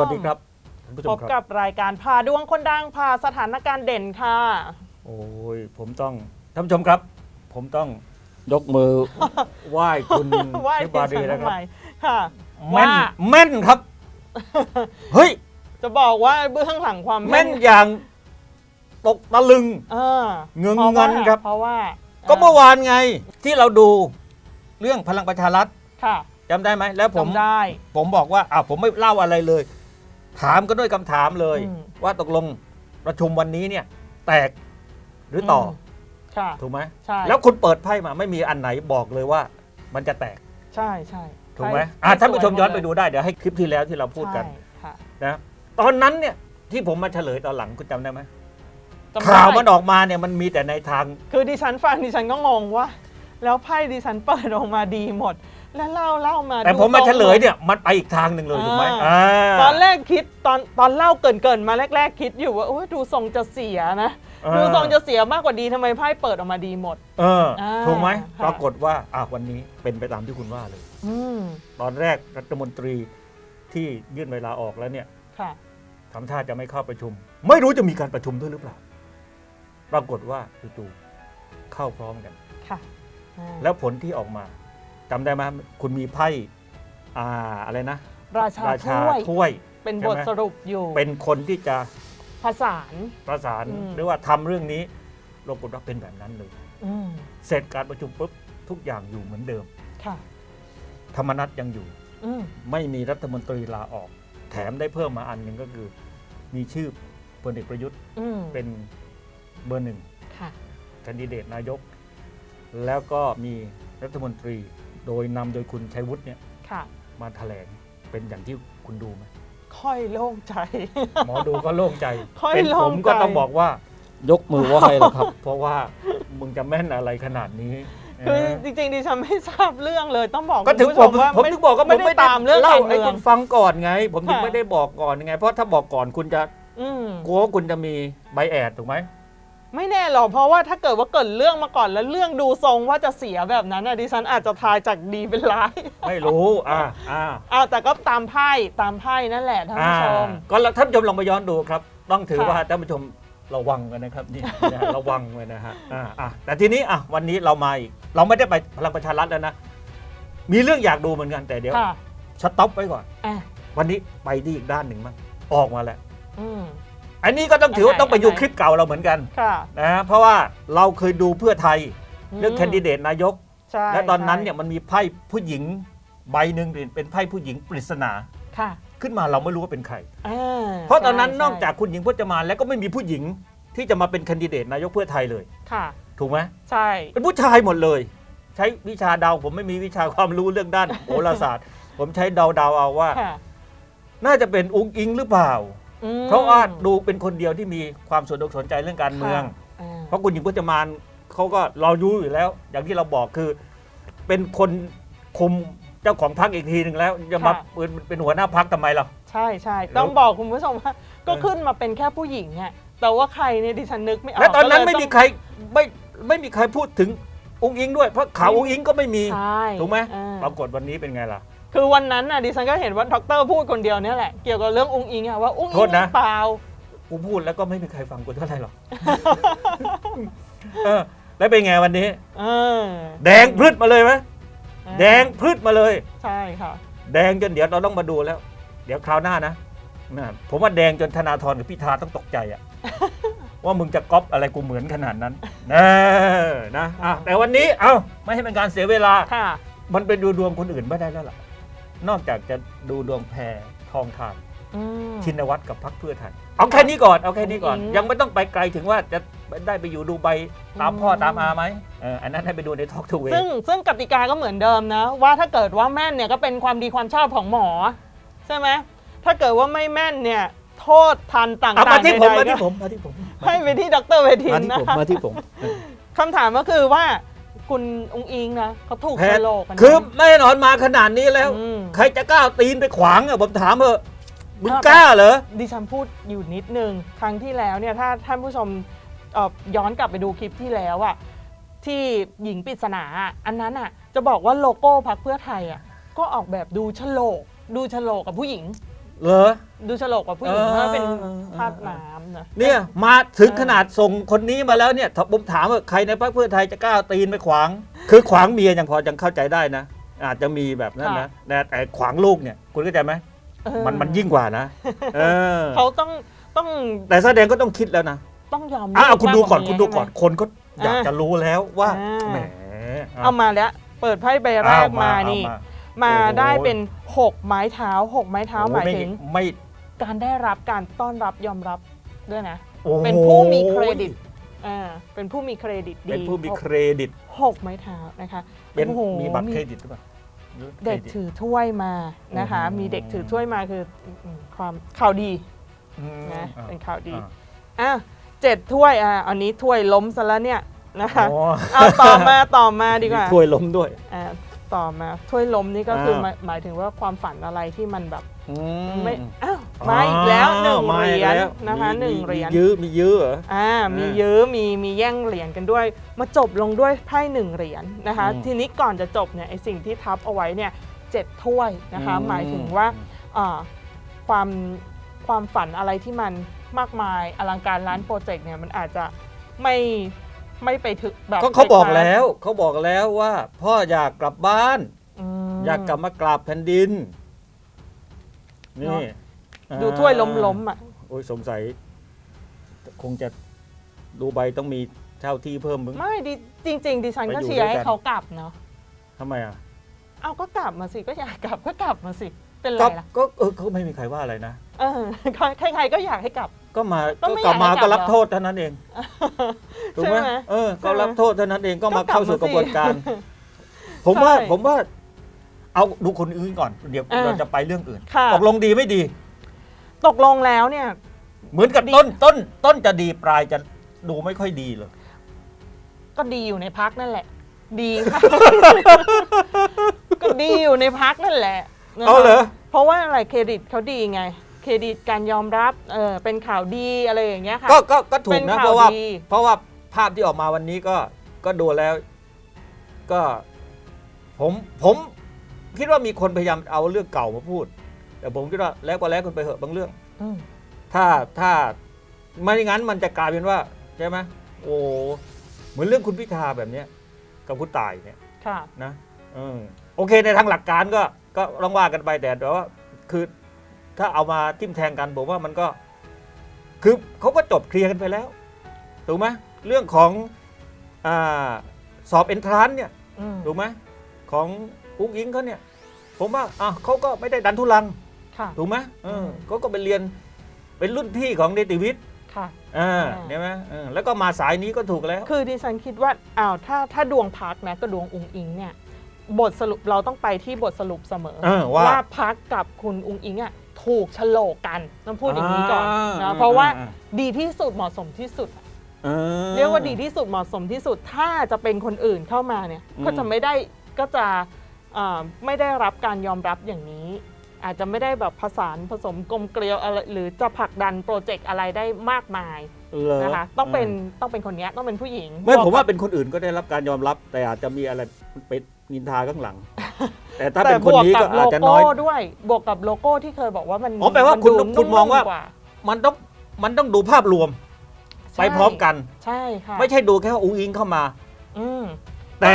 วัสดีครับท่านผู้ชพมบคกัรับบรายการพาดวงคนดังพาสถานการณ์เด่นค่ะ โอ้ยผมต้องท่านผู้ชมครับ ผมต้องยกมือ ไหว้คุณว่าเทพบาดีนะคทำรับไมค่ะแม่นว่าแม่นครับ เฮ้ย จะบอกว่าเบื้องหลังความแม่นอย่างตกตะลึง เออเงื้องพราะว่างันครับ เพราะว่าก็เมื่อวานไงที่เราดูเรื่องพลังประชารัฐค่ะจำได้ไหมแล้วผมจำได้ ผมบอกว่าอ่าผมไม่เล่าอะไรเลย ถามก็ด้วยคำถามเลย อืม ว่าตกลงประชุมวันนี้เนี่ย แตกหรือต่ออมค่ะ ถูกไหมใช่ แล้วคุณเปิดไพ่มาไม่มีอันไหนบอกเลยว่า มันจะแตกใช่ใช่ถูกไหมใช่อะท่านผู้ชมสวย้อนไปหมดูได้เดี๋ยวให้คลิปที่แล้วที่เราพูดกันใช่ค่ะนะตอนนั้นเนี่ยที่ผมมาเฉลยตอนหลังคุณจำได้ไหมจำได้ข่าวมันออกมาเนี่ยมันมีแต่ในทาง คือดิฉันฟังดิฉันก็งงว่า แล้วไพ่ดิฉันเปิดออกมาดีหมด แล้วเล่าเล่ามาแต่ดูผมมาทรงเฉลยเนี่ยมันไปอีกทางหนึ่งเลยถูกไหมอ่าอ่าตอนแรกคิดตอนตอนเล่าเกรินเกินๆมาแรก ๆ คิดอยู่ว่าโอ้ยดูทรงจะเสียนะอ่าดูทรงจะเสียมากกว่าดีทำไมไพ่เปิดออกมาดีหมด เอออ่าถูกไหมค่ะปรากฏว่าอะวันนี้เป็นไปตามที่คุณว่าเลยอืมตอนแรกรัฐมนตรีที่ยื่นเวลาออกแล้วเนี่ยค่ะทำท่าจะไม่เข้าประชุม ไม่รู้จะมีการประชุมด้วยหรือเปล่า ปรากฏว่าจู่ๆเข้าพร้อมกันค่ะอ่าแล้วผลที่ออกมา จำได้ไหมคุณมีไพ่อ่าอะไรนะ ราชาราชาถ้วยถ้วย เป็นใช่บไหมทสรุปอยู่เป็นคนที่จะผสาน ประสานอืม หรือว่าทำเรื่องนี้ปรากฏว่าเป็นแบบนั้นเลย อืมเสร็จการประชุมปุ๊บทุกอย่างอยู่เหมือนเดิม ค่ะ ธรรมนัตยังอยู่ อืมไม่มีรัฐมนตรีลาออก แถมได้เพิ่มมาอันหนึ่งก็คือ มีชื่อพลเอกประยุทธ์อืมเป็นเบอร์หนึ่งค่ะ แคนดิเดตนายก แล้วก็มีรัฐมนตรี โดยนำโดยคุณชัยวุฒิเนี่ยค่ะ มาแถลงเป็นอย่างที่คุณดูไหมค่อยโล่งใจ หมอดูก็โล่งใจค่อยเป็นโล่ผงมก็ใจ ต้องบอกว่า ยกมือไหว้แล้วครับ เพราะว่ามึงจะแม่นอะไรขนาดนี้คือนะจริงๆดิฉันไม่ทราบเรื่องเลยต้องบอกก็ถึงคุณผผู้มชว่าผมถึงบอกก็ไม่ผมได้ตามเรื่องเล่าการให้เมือคุง ณฟังก่อนไง ผมถึงค่ะ ไม่ได้บอกก่อนไง เพราะถ้าบอกก่อนคุณจะอืมกลัวว่าคุณจะมีใบแอดถูกไหม ไม่แน่หรอกเพราะว่าถ้าเกิดว่าเกิดเรื่องมาก่อนแล้วเรื่องดูทรงว่าจะเสียแบบนั้นน่ะดิฉันอาจจะทายจากดีเป็นร้าย ไม่รู้ อ่าอ่าอ้าวแต่ก็ตามไพ่ตามไพ่นั่นแหละท่านอ่าผู้ชม ก็แล้วท่านผู้ชมลองไปย้อนดูครับ ต้องถือค่ะว่าท่านผู้ชมระวังกันนะครับนี่นะฮะระวังไว้นะฮะอ่าอ่าแต่ทีนี้อะวันนี้เรามาอีกเราไม่ได้ไปพลังประชารัฐแล้วนะ มีเรื่องอยากดูเหมือนกันแต่เดี๋ยวค่ะสต็อปไว้ก่อน อะวันนี้ไปที่อีกด้านหนึ่งมั้งออกมาแล้ว อืม อันนี้ก็ต้องถือว่าอันไหนต้องไปดูอันไหนคลิปเก่าเราเหมือนกันค่ะนะฮะเพราะว่าเราเคยดูเพื่อไทยเรื่องมแคนดิเดตนายก ใช่และตอนนั้นใช่เนี่ยมันมีไพ่ผู้หญิงใบหนึ่งเป็นไพ่ผู้หญิงปริศนาค่ะขึ้นมาเราไม่รู้ว่าเป็นใครอ่าเพราะตอนนั้นใช่นอกจากคุณหญิงพจมานแล้วก็ไม่มีผู้หญิงที่จะมาเป็นแคนดิเดตนายกเพื่อไทยเลยค่ะ ถูกไหมใช่เป็นผู้ชายหมดเลย ใช้วิชาเดาผมไม่มีวิชาความรู้เรื่องด้านโหราศาสตร์ ผมใช้เดาเดาๆเอาว่าค่ะน่าจะเป็นองค์อิงหรือเปล่า อืมเพราะว่าดูเป็นคนเดียวที่มีความสนอกสนใจเรื่องการเมือง ค่ะอ่าเพราะคุณหญิงพจมานเขาก็เรารู้อยู่แล้ว อย่างที่เราบอกคือ เป็นคนคุมเจ้าของพรรคอีกทีหนึ่งแล้วจะมาเป็นเป็นหัวหน้าพรรคทำไมล่ะ ใช่ใช่แล้วต้องบอกคุณผู้ชมว่า ก็เออขึ้นมาเป็นแค่ผู้หญิงอะแต่ว่าใครเนี่ยดิฉันนึกไม่ออกและตอนนั้นก็เลยไม่มีงใครไม่ไม่มีใครพูดถึงองค์อิงด้วย เพราะข่าวองค์อิงก็ไม่มี ใช่ถูกไหม อ่า ปรากฏวันนี้เป็นไงล่ะ คือวันนั้นน่ะดิฉันก็เห็นว่าดรพูดคนเดียวเนี่ยแหละเกี่ยวกับเรื่ององค์อิงอะว่าองค์อิโทงษนะหรือเปล่า กูพูดแล้วก็ไม่มีใครฟังกูเท่าไหร่หรอก เออ แล้วเป็นไงวันนี้ เออแดงพรึดมาเลยไหมแดงพรึดมาเลย ใช่ค่ะ แดงจนเดี๋ยวเราต้องมาดูแล้ว เดี๋ยวคราวหน้านะนะผมว่าแดงจนธนาธรกับพิธาต้องตกใจอะ ว่ามึงจะก๊อปอะไรกูเหมือนขนาดนั้นเออนะอะแต่วันนี้เอ้าไม่ให้เป็นการเสียเวลา ค่ะ มันไปดูดวงคนอื่นไม่ได้แล้วล่ะ นอกจากจะดูดวงแพรทองทาน อืม ชินวัตรกับพรรคเพื่อไทย เอาแค่นี้ก่อน เอาแค่นี้ก่อน อืมยังไม่ต้องไปไกลถึงว่าจะได้ไปอยู่ดูใบตามพ่ออืม ตามอาไหมเอออันนั้นให้ไปดูในทอล์กทูเวซึ่งซึ่งกติกาก็เหมือนเดิมนะ ว่าถ้าเกิดว่าแม่นเนี่ยก็เป็นความดีความชอบของหมอ ใช่ไหมถ้าเกิดว่าไม่แม่นเนี่ย โทษทันต่างเอาๆมาที่ผมใดๆมาที่ก็ผมมาที่ผมให้ไปที่ดรเวทินมาที่นะผมมาที่ผมเออคำถามก็คือว่า คุณองอิงนะเขาถูกแพโฉทย์ลกกันนะคือแน่นอนมาขนาดนี้แล้ว อืม ใครจะกล้าเอาตีนไปขวางอะผมถามเถอะมึงครับกล้าเหรอ ดิฉันพูดอยู่นิดนึง ครั้งที่แล้วเนี่ยถ้าท่านผู้ชมเอ่อย้อนกลับไปดูคลิปที่แล้วอะที่หญิงปริศนาอะอันนั้นอะจะบอกว่าโลโก้พักเพื่อไทยอะก็ออกแบบดูฉลก ดูฉลกกับผู้หญิง เหรอ ดูฉลกกว่าผู้หญิงเออ เพราะว่าเป็นเออภาพน้ำนะ เนี่ยมาถึงเออขนาดส่งคนนี้มาแล้วเนี่ยถ้าผมถามว่าใครในพรรคเพื่อไทยจะกล้าตีนไปขวาง คือขวางเมียยังพอยังเข้าใจได้นะ อาจจะมีแบบนั้นนะแต่แต่ขวางลูกเนี่ยคุณเข้าใจไหมเออมันมันยิ่งกว่านะเออเขาต้องต้องแต่แสดงก็ต้องคิดแล้วนะต้องยอมอะเอาคุณดูก่อนมากคุณว่าดูก่อนใช่ไหม คนก็อยากอะจะรู้แล้วว่าอ่า แหมเอามาแล้ว เปิดไพ่ใบแรกเอมานี่ เอ มาโอ้โหได้เป็น 6 ไม้เท้า 6 ไม้เท้าโอ้หมายไถึงไม่การได้รับการต้อนรับยอมรับด้วยนะโอ้โหเป็นผู้มีเครดิตอ่าเป็นผู้มีเครดิตดีเป็นผู้มีหกเครดิตหกไม้เท้านะคะเป็นโอ้โหมีบัตรเครดิตหรือเปล่าหรือเด็กครดิตถือถ้วยมานะคะโอ้โหมีเด็กถือถ้วยมาคืออืมความข่าวดีอืมนะอะเป็นข่าวดีอะอะเจ็ดถ้วยอะอันนี้ถ้วยล้มซะแล้วเนี่ยนะคะอ๋อเอาต่อมาต่อมาดีกว่ามีถ้วยล้มด้วยอะ ต่อมาถ้วยล้มนี่ก็คืออ่าหมายหมายถึงว่าความฝันอะไรที่มันแบบอืไม่อ้าวมาอีกแล้วหนึ่งมาเหอีรีกยญแล้วนะคะมีหนึ่งมีเหรียญมียื้อมียื้อเหรอ อ่า มีอ่ายื้อมี มีแย่งเหรียญกันด้วย มาจบลงด้วยไพ่หนึ่งเหรียญนะคะ อืมทีนี้ก่อนจะจบเนี่ยไอสิ่งที่ทับเอาไว้เนี่ยเจ็ดถ้วยนะคะ อืมหมายถึงว่าอ่าความ ความฝันอะไรที่มันมากมายอลังการล้านโปรเจกต์เนี่ยมันอาจจะไม่ ไม่ไปถึงแบบก็เขาบอกไปคว้แล้วเขาบอกแล้วว่า พ่ออยากกลับบ้าน ม อยากกลับมากราบแผ่นดิน นี่เนอะ ดูถ้วยล้มๆอะ โอ้ยสงสัย คงจะดูใบต้องมีเช่าที่เพิ่มมึง ไม่ดิจริง ๆ ดิฉันไปก็อยู่เชียร์ด้วยให้กัน เขากลับเนาะทำไมอะเอาก็กลับมาสิก็อยากกลับก็กลับมาสิเป็นไรก็ล่ะก็เออก็ไม่มีใครว่าอะไรนะ เออใครๆก็อยากให้กลับ ก็มาก็ก็ไม่กลับมาอยากให้กลับก็รับหรอโทษเท่านั้นเองถูกไหมใช่ไหมเออ ก็ใช่ไหมรับโทษเท่านั้นเองก็มาก็กลับเข้าสู่มากระบวนสิการ ผมว่าใช่ผมว่า เอาดูคนอื่นก่อน เดี๋ยวอ่าเราจะไปเรื่องอื่นค่ะ ตกลงดีไม่ดี ตกลงแล้วเนี่ย เหมือนกับดี ต้นต้น ต้นจะดีปลายจะดูไม่ค่อยดีเลย ก็ดีอยู่ในพักนั่นแหละ ดีค่ะ ก็ดีอยู่ในพักนั่นแหละนะคะเอาเหรอ เพราะว่าอะไรเครดิตเขาดีไง เครดิตการยอมรับเออเป็นข่าวดีอะไรอย่างเงี้ยค่ะก็ก็ก็ถูเป็กนนะข่าวเพราะว่าดีเพราะว่าภาพที่ออกมาวันนี้ก็ก็ดูแล้ว ก็ผมผมคิดว่ามีคนพยายามเอาเรื่องเก่ามาพูด แต่ผมคิดว่าแล้วก็แล้วคุณไปเหอะบางเรื่องอืมถ้าถ้าไม่งั้นมันจะกลายเป็นว่าใช่ไหมโอ้เหมือนเรื่องคุณพิธาแบบเนี้ยกับคุณตายเนี่ยค่ะนะเออโอเคในทางหลักการก็ก็ลองว่ากันไปแต่แต่ว่าคือ ถ้าเอามาทิ่มแทงกันผมว่ามันก็ คือเขาก็จบเคลียร์กันไปแล้ว ถูกไหมเรื่องของอาสอบเอนทรานเนี่ยอืมถูกไหมของอุ้งอิงเขาเนี่ยผมว่าอะเขาก็ไม่ได้ดันทุลังค่ะถูกไหมเออมเขาก็ไปเรียนเป็นรุ่นพี่ของเนติวิทย์ค่ะอ่าอ่าใช่ไหมเออแล้วก็มาสายนี้ก็ถูกแล้ว คือดิฉันคิดว่าอ้าวถ้าถ้าดวงพักนะก็ดวงอุงอิงเนี่ยบทสรุปเราต้องไปที่บทสรุปเสมอเออว่าพักกับคุณอุงอิงอะ ถูกฉลกกันต้องพูดอย่างนี้ก่อนอ่านะอ่าเพราะว่าอ่าดีที่สุดเหมาะสมที่สุดออเรียกว่าดีที่สุดเหมาะสมที่สุดถ้าจะเป็นคนอื่นเข้ามาเนี่ยอืมก็จะไม่ได้ก็จะเอ่อไม่ได้รับการยอมรับอย่างนี้ อาจจะไม่ได้แบบผสานผสมกลมเกลียวอะไรหรือจะผลักดันโปรเจกต์อะไรได้มากมายเหรอนะคะต้องเป็นต้องเป็นคนเนี้ยต้องเป็นผู้หญิง ไม่บผอกมว่ากับเป็นคนอื่นก็ได้รับการยอมรับ แต่อาจจะมีอะไรไปนิ นทาข้างหลัง แต่ถ้าแต่เป็นคนบวกนี้กัก็บโลอาจจะน้โก้อยด้วย บวกกับโลโก้ที่เคยบอกว่ามันอ๋อแปลว่าคุณดูคุณมองว่านุ่กมันต้องมันต้องดูภาพรวมใช่ไปพร้อมกัน ใช่ค่ะไม่ใช่ดูแค่ว่าอุ้งอิงเข้ามาอืมแต่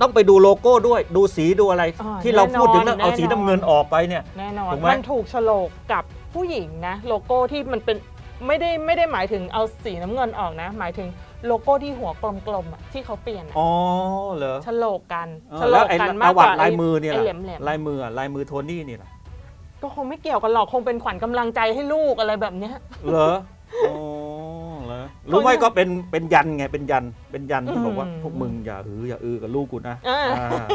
ต้องไปดูโลโก้ด้วยดูสีดูอะไรอ่าที่เราพูดถึงแน่นะนอนเอาสีแน่นอนน้ำเงินออกไปเนี่ยแน่นอนถูกไหมมันถูกโฉลกกับผู้หญิงนะ โลโก้ที่มันเป็นไม่ได้ไม่ได้หมายถึงเอาสีน้ำเงินออกนะ หมายถึง โลโก้ที่หัวกลมๆอะที่เขาเปลี่ยนอะอ๋อเหรอโฉลกกันเออโฉลแล้วกไอ้กันปมากระกวัว่าติลายมือเนี่ยไอ้ล่ะแหลมแหลมลายมืออะลายมือโทนี่นี่ล่ะก็คงไม่เกี่ยวกันหรอก คงเป็นขวัญกำลังใจให้ลูกอะไรแบบเนี้ย เหรออ๋อเหรอหรือไม่ก็เป็นเป็นยันไงเป็นยันเป็นยันที่บอกว่าอืมพวกมึงอย่าอืออย่าอือกับลูกกูนะอ่า อ่า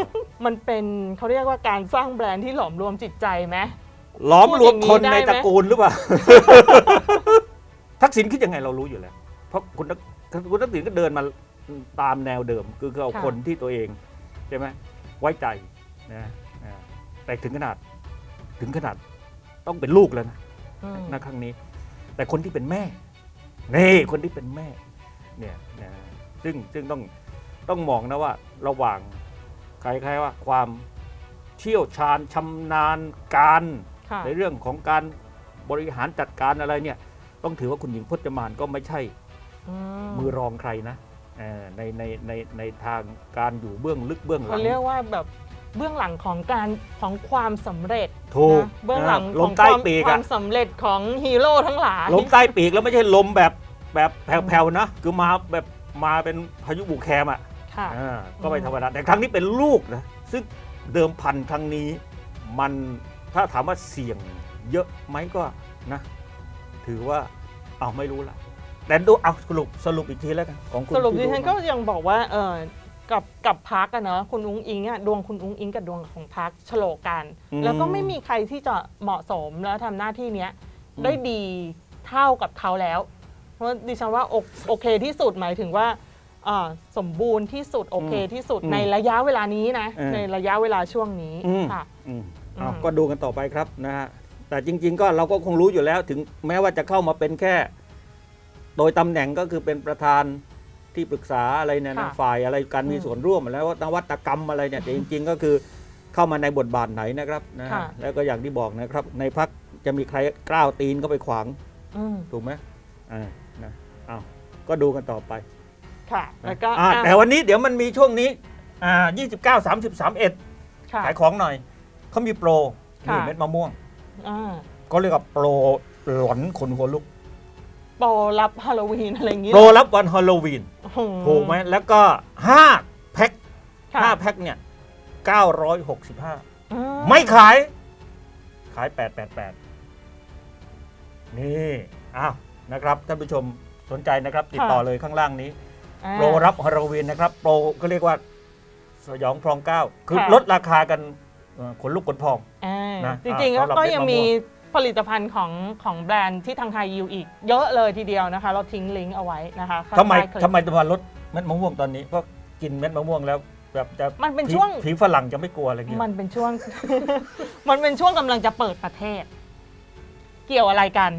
มันเป็นเขาเรียกว่าการสร้างแบรนด์ที่หลอมรวมจิตใจไหมหล้อมรวมคนในพูดอย่างนี้ได้ไหมตระกูลหรือเปล่า ทักษิณคิดยังไงเรารู้อยู่แล้ว เพราะคุณทัก คุณทักษิณก็เดินมาตามแนวเดิม คือคือเอาคนที่ตัวเองใช่ไหมไว้ใจนะนะแต่ถึงขนาดถึงขนาดต้องเป็นลูกแล้วนะอืมนะครั้งนี้ แต่คนที่เป็นแม่นี่คนที่เป็นแม่เนี่ยนะซึ่งซึ่งต้องต้องมองนะว่าระหว่างคล้ายๆว่าความเชี่ยวชาญชำนาญการค่ะในเรื่องของการบริหารจัดการอะไรเนี่ยต้องถือว่าคุณหญิงพจมานก็ไม่ใช่อื มือรองใครนะเอ่อในในในในทางการอยู่เบื้องลึกเบื้องหลัเขางเรียกว่าแบบเบื้องหลังของการของความสำเร็จถูกนะเบื้องหลังลขอมงใต้ความปีกควาอะมสำเร็จของฮีโร่ทั้งหลายลมใต้ปีกแล้วไม่ใช่ลมแบบแบบแผ่วๆนะคือมาแบบมาเป็นพายุบุกแคมอะค่ะอ่าก็ไม่อืมธรรมดาแต่ครั้งนี้เป็นลูกนะซึ่งเดิมพันครั้งนี้ มันถ้าถามว่าเสี่ยงเยอะไหมก็นะ ถือว่าเอาไม่รู้ละ แต่ดูเอาสรุปสรุปอีกทีแล้วกันของคุณสรุปดิที่ฉันมาก็ยังบอกว่าเออกับกับพักอะเนาะคุณอุ้งอิงอะดวงคุณอุ้งอิงกับดวงของพักฉลกกัน แล้วก็ไม่มีใครที่จะเหมาะสมแล้วทำหน้าที่เนี้ยได้ดีเท่ากับเขาแล้ว เพราะดิฉันว่าโอโอเคที่สุดหมายถึงว่าอ่าสมบูรณ์ที่สุดโอเคที่สุดในระยะเวลานี้นะ ในระยะเวลาช่วงนี้อืมค่ะอืมเอาอืมก็ดูกันต่อไปครับนะฮะแต่จริง ๆ ก็เราก็คงรู้อยู่แล้วถึงแม้ว่าจะเข้ามาเป็นแค่ โดยตำแหน่งก็คือเป็นประธานที่ปรึกษาอะไรเนี่ยนะค่ะฝ่ายอะไรการมีอืมส่วนร่วมแล้วนวัตกรรมอะไรเนี่ยแต่จริง ๆ ก็คือเข้ามาในบทบาทไหนนะครับนะฮะค่ะ แล้วก็อย่างที่บอกนะครับ ในพักจะมีใครกล้าวตีนเข้าไปขวาง อืมถูกไหมอ่านะเอาก็ดูกันต่อไปค่ะ นะแล้วก็อ่าอะแต่วันนี้เดี๋ยวมันมีช่วงนี้อ่า29 30 31ค่ะ ขายของหน่อย เขามีโปรค่ะ นี่เม็ดมะม่วง อ่า ก็เรียกว่าโปรหลอนขนหัวลุก โปรรับฮาโลวีนอะไรอย่างงี้โปรรับวันฮาโลวีนโอ้โหถูกไหมแล้วก็ 5 แพ็คค่ะ5แพ็คเนี่ย 965 อืไม่ขาย ขาย 888 นี่อ้าวนะครับ ท่านผู้ชมสนใจนะครับ ติดต่อเลยข้างล่างนี้ อ่า โปรรับฮาโลวีนนะครับ โปรก็เรียกว่า สยองพรองเก้าคือค่ะ ลดราคากันเอ่อขนลุกขนพอง อ่านะจริงๆอ่าแล้วสำหรับก็เม็ดยังมะม่วงมี ผลิตภัณฑ์ของของแบรนด์ที่ทางไทยยูอีก เยอะเลยทีเดียวนะคะ เราทิ้งลิงก์เอาไว้นะคะข้างทำไมใต้คลิป ทำไมต้องมาลดเม็ดมะม่วงตอนนี้เพราะกินเม็ดมะม่วงแล้วแบบจะมันเป็นผีช่วง ผีฝรั่งจะไม่กลัวอะไรเงี้ยมันเป็นช่วง มันเป็นช่วงกำลังจะเปิดประเทศ เกี่ยวอะไรกัน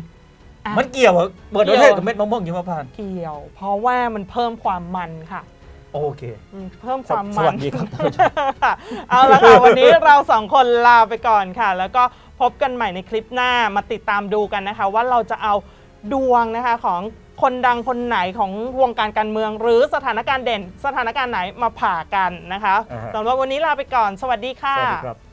อะ มันเกี่ยวเหรอเปิดประเทศเกี่ยวกับเม็ดมะม่วงหิมพานต์เกี่ยว เพราะว่ามันเพิ่มความมันค่ะโอเคอืมเพิ่มสความสมัวันสดีครับท่านผู้ชมเอาละค่ะ วันนี้เราสองคนลาไปก่อนค่ะ แล้วก็ พบกันใหม่ในคลิปหน้ามาติดตามดูกันนะคะ ว่าเราจะเอาดวงนะคะของคนดังคนไหนของวงการการเมือง หรือสถานการณ์เด่น สถานการณ์ไหนมาผ่ากันนะคะอ่าฮะ สำหรับวันนี้ลาไปก่อน สวัสดีค่ะ สวัสดีครับ